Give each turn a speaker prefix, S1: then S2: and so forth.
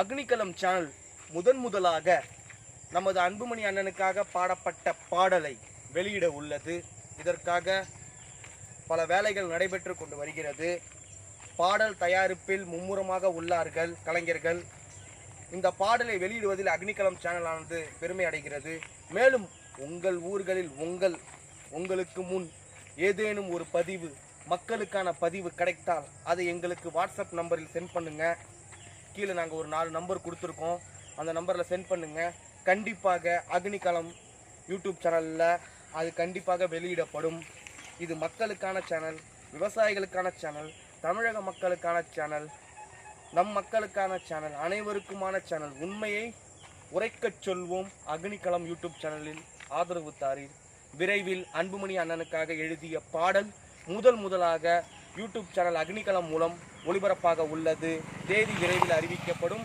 S1: அக்னிகலம் channel முதன் முதலாக நமது அன்புமணி அண்ணனுக்காக பாடப்பட்ட பாடலை வெளியிட உள்ளது. இதற்காக பல வேலைகள் நடைபெற்று கொண்டு வருகிறது. பாடல் தயாரிப்பில் மும்முரமாக உள்ளார்கள் கலைஞர்கள். இந்த பாடலை வெளியிடுவதில் அக்னிகலம் சேனலானது பெருமை அடைகிறது. மேலும் உங்கள் ஊர்களில் உங்கள் உங்களுக்கு முன் ஏதேனும் ஒரு பதிவு மக்களுக்கான பதிவு கிடைத்தால் அதை எங்களுக்கு வாட்ஸ்அப் நம்பரில் சென்ட் பண்ணுங்கள் கீழே நாங்கள் ஒரு நாலு நம்பர் கொடுத்துருக்கோம். அந்த நம்பரில் சென்ட் பண்ணுங்கள் கண்டிப்பாக அக்னிகலம் யூடியூப் சேனலில் அது கண்டிப்பாக வெளியிடப்படும். இது மக்களுக்கான சேனல் விவசாயிகளுக்கான சேனல் தமிழக மக்களுக்கான சேனல் நம் மக்களுக்கான சேனல் அனைவருக்குமான சேனல் உண்மையை உரைக்கச் சொல்வோம் அக்னிகலம் யூடியூப் சேனலில் ஆதரவு தாரீர். விரைவில் அன்புமணி அண்ணனுக்காக எழுதிய பாடல் முதல் முதலாக யூடியூப் சேனல் அக்னிகலம் மூலம் ஒளிபரப்பாக உள்ளது. தேதி விரைவில் அறிவிக்கப்படும்.